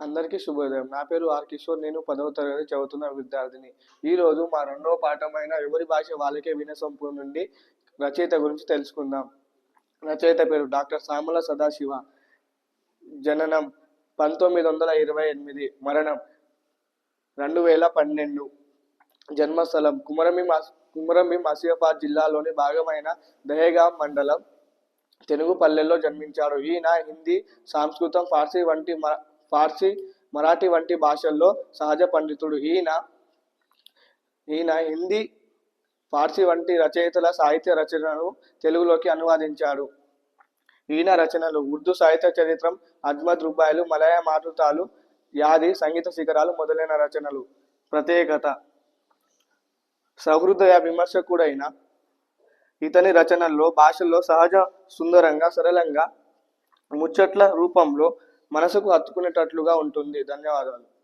అందరికీ శుభోదయం. నా పేరు ఆర్ కిషోర్. నేను పదవ తరగతి చదువుతున్న విద్యార్థిని. ఈరోజు మా రెండవ పాఠమైన ఎవరి భాష వాళ్ళకే వినసొంపు నుండి రచయిత గురించి తెలుసుకుందాం. రచయిత పేరు డాక్టర్ సామల సదాశివ. జననం పంతొమ్మిది వందల ఇరవై ఎనిమిది. మరణం రెండు వేల పన్నెండు. జన్మస్థలం కుమరమి కుమరమి ఆసిఫాబాద్ జిల్లాలోని భాగమైన దహేగాం మండలం. తెలుగు పల్లెల్లో జన్మించాడు ఈయన హిందీ సంస్కృతం ఫార్సీ వంటి మ- ఫార్సీ మరాఠీ వంటి భాషల్లో సహజ పండితుడు. ఈయన ఈయన హిందీ ఫార్సీ వంటి రచయితల సాహిత్య రచనలను తెలుగులోకి అనువాదించాడు. ఈయన రచనలు ఉర్దూ సాహిత్య చరిత్రం అజ్మద్ రుబాయిలు మలయ మాతృతాలు యాది సంగీత శిఖరాలు మొదలైన రచనలు. ప్రత్యేకత సహృదయ విమర్శకుడైన ఇతని రచనల్లో భాషల్లో సహజ సుందరంగా సరళంగా ముచ్చట్ల రూపంలో మనసుకు హత్తుకునేటట్లుగా ఉంటుంది. ధన్యవాదాలు.